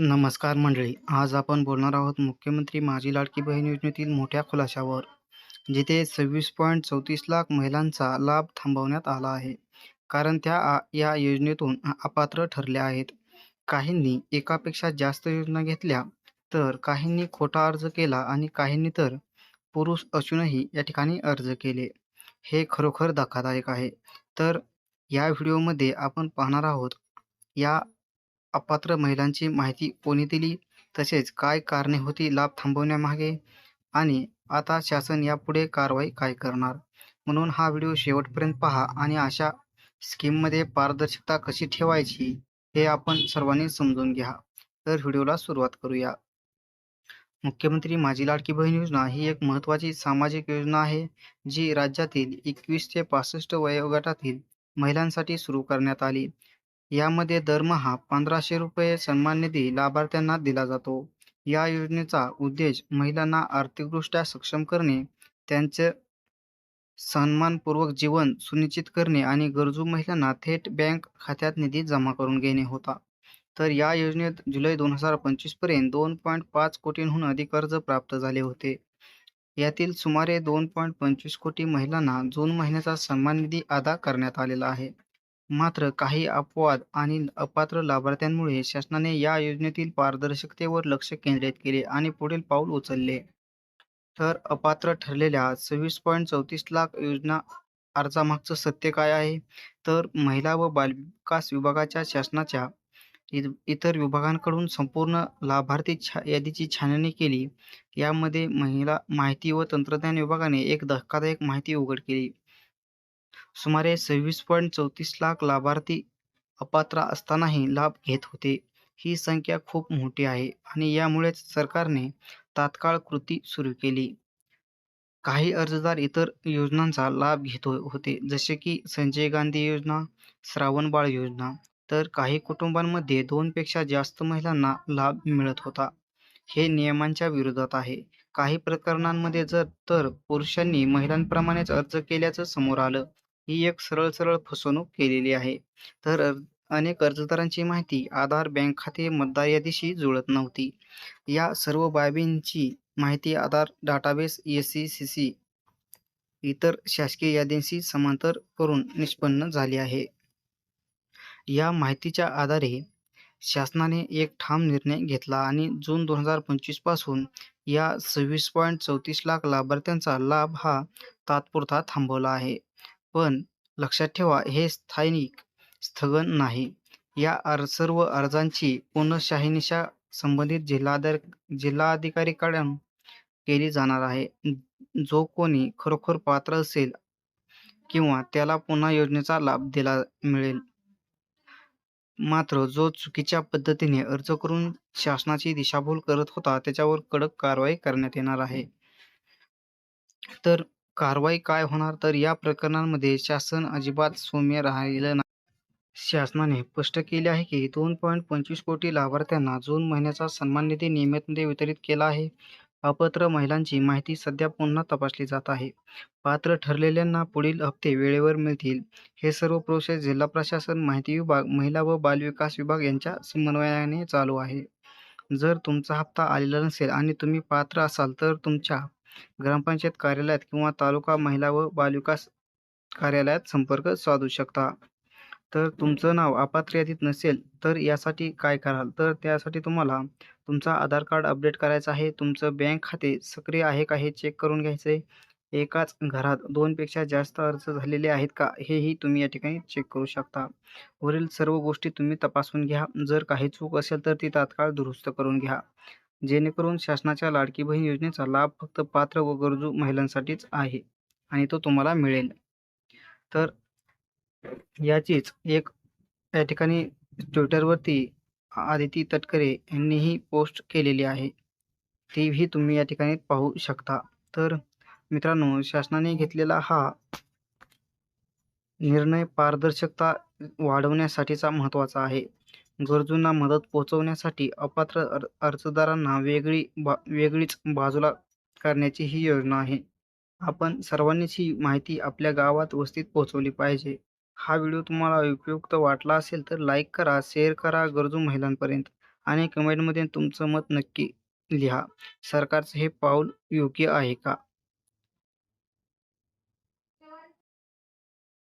नमस्कार मंडळी. आज आपण बोलणार आहोत मुख्यमंत्री माझी लाडकी बहीण योजनेतील मोठ्या खुलाशावर. जिथे सव्वीस पॉईंट चौतीस लाख महिलांचा लाभ थांबवण्यात आला आहे. कारण त्या आ या योजनेतून अपात्र ठरल्या आहेत. काहींनी एकापेक्षा जास्त योजना घेतल्या, तर काहींनी खोटा अर्ज केला आणि काहींनी तर पुरुष असूनही या ठिकाणी अर्ज केले. हे खरोखर धक्कादायक आहे. तर या व्हिडिओमध्ये आपण पाहणार आहोत या अपात्र महिलांची माहिती कोणी दिली, तसेच काय कारणे होती लाभ थांबवण्यामागे आणि आता शासन यापुढे कारवाई काय करणार. म्हणून हा व्हिडिओ शेवटपर्यंत पहा आणि अशा स्कीममध्ये पारदर्शकता कशी ठेवायची हे आपण सर्वांनी समजून घ्या. तर व्हिडिओला सुरुवात करूया. मुख्यमंत्री माझी लाडकी बहीण योजना ही एक महत्त्वाची सामाजिक योजना आहे, जी राज्यातील एकवीस ते पासष्ट वयोगटातील महिलांसाठी सुरू करण्यात आली. यामध्ये दरमहा पंधराशे रुपये सन्मान निधी लाभार्थ्यांना दिला जातो. या योजनेचा उद्देश महिलांना आर्थिकदृष्ट्या सक्षम करणे, त्यांचे सन्मानपूर्वक जीवन सुनिश्चित करणे आणि गरजू महिलांना थेट बँक खात्यात निधी जमा करून घेणे होता. तर या योजनेत जुलै दोन हजार पंचवीसपर्यंत दोन पॉईंट पाच कोटींहून अधिक अर्ज प्राप्त झाले होते. यातील सुमारे दोन पॉईंट पंचवीस कोटी महिलांना जून महिन्याचा सन्मान निधी अदा करण्यात आलेला आहे. मात्र काही अपवाद आणि अपात्र लाभार्थ्यांमुळे शासनाने या योजनेतील पारदर्शकतेवर लक्ष केंद्रित केले आणि पुढील पाऊल उचलले. तर अपात्र ठरलेल्या सव्वीस पॉईंट चौतीस लाख योजना अर्जामागचं सत्य काय आहे? तर महिला व बालविकास विभागाच्या शासनाच्या इतर विभागांकडून संपूर्ण लाभार्थी छा यादीची छाननी केली. यामध्ये महिला माहिती व तंत्रज्ञान विभागाने एक धक्कादायक माहिती उघड केली. सुमारे सव्वीस पॉईंट चौतीस लाख लाभार्थी अपात्र असतानाही लाभ घेत होते. ही संख्या खूप मोठी आहे आणि यामुळेच सरकारने तात्काळ कृती सुरू केली. काही अर्जदार इतर योजनांचा लाभ घेत हो, होते, जसे की संजय गांधी योजना, श्रावणबाळ योजना. तर काही कुटुंबांमध्ये दोनपेक्षा जास्त महिलांना लाभ मिळत होता. हे नियमांच्या विरोधात आहे. काही प्रकरणांमध्ये जर तर पुरुषांनी महिलांप्रमाणेच अर्ज केल्याचं समोर आलं. ही एक सरळ सरळ फसवणूक केलेली आहे. तर अनेक अर्जदारांची माहिती आधार, बँक खाते, मतदार यादीशी जुळत नव्हती. या सर्व बाबींची माहिती Aadhaar database, S C C इतर शासकीय यादींशी समांतर करून निष्पन्न झाली आहे. या माहितीच्या आधारे शासनाने एक ठाम निर्णय घेतला आणि जून दोन हजार पंचवीसपासून या सव्वीस पॉईंट चौतीस लाख लाभार्थ्यांचा लाभ हा तात्पुरता थांबवला आहे. पण लक्षात ठेवा हे स्थायिक स्थगन नाही. या सर्व अर्जांची पुनर्शहानिशा संबंधित जिल्हाधिकाऱ्यांकडून केली जाणार आहे. जो कोणी खरोखर पात्र असेल किंवा त्याला पुन्हा योजनेचा लाभ दिला मिळेल. मात्र जो चुकीच्या पद्धतीने अर्ज करून शासनाची दिशाभूल करत होता त्याच्यावर कडक कारवाई करण्यात येणार आहे. तर कारवाई काय होणार तर या प्रकरणांमध्ये शासन अजिबात सौम्य राहिलं नाही. शासनाने स्पष्ट केले आहे की दोन पॉईंट पंचवीस कोटी लाभार्थ्यांना जून महिन्याचा सन्मान निधी नियमितमध्ये वितरित केला आहे. अपात्र महिलांची माहिती सध्या पुन्हा तपासली जात आहे. पात्र ठरलेल्यांना पुढील हप्ते वेळेवर मिळतील. हे सर्व प्रोसेस जिल्हा प्रशासन, माहिती विभाग, महिला व बालविकास विभाग यांच्या समन्वयाने चालू आहे. जर तुमचा हप्ता आलेला नसेल आणि तुम्ही पात्र असाल तर तुमच्या ग्रामपंचायत कार्यालयात किंवा तालुका महिला व बालविकास कार्यालयात संपर्क साधू शकता. तर तुमचं नाव अपात्र यादीत नसेल तर यासाठी काय कराल तर त्यासाठी तुम्हाला तुमचा आधार कार्ड अपडेट करायचं आहे. तुमचं बँक खाते सक्रिय आहे का हे चेक करून घ्यायचं आहे. एकाच घरात दोनपेक्षा जास्त अर्ज झालेले आहेत का हेही तुम्ही या ठिकाणी चेक करू शकता. वरील सर्व गोष्टी तुम्ही तपासून घ्या. जर काही चूक असेल तर ती तात्काळ दुरुस्त करून घ्या. जेणेकरून शासनाच्या लाडकी बहीण योजनेचा लाभ फक्त पात्र व गरजू महिलांसाठीच आहे आणि तो तुम्हाला मिळेल. तर याचीच एक या ठिकाणी ट्विटरवरती आदिती तटकरे यांनीही पोस्ट केलेली आहे. तीही तुम्ही या ठिकाणी पाहू शकता. तर मित्रांनो शासनाने घेतलेला हा निर्णय पारदर्शकता वाढवण्यासाठीचा महत्त्वाचा आहे. गरजूंना मदत पोहोचवण्यासाठी अपात्र अर्जदारांना वेगळी बा वेगळीच बाजूला करण्याची ही योजना आहे. आपण सर्वांनीच ही माहिती आपल्या गावात, वस्तीत पोहोचवली पाहिजे. हा व्हिडिओ तुम्हाला उपयुक्त वाटला असेल तर लाईक करा, शेअर करा गरजू महिलांपर्यंत आणि कमेंटमध्ये तुमचं मत नक्की लिहा. सरकारचं हे पाऊल योग्य आहे का?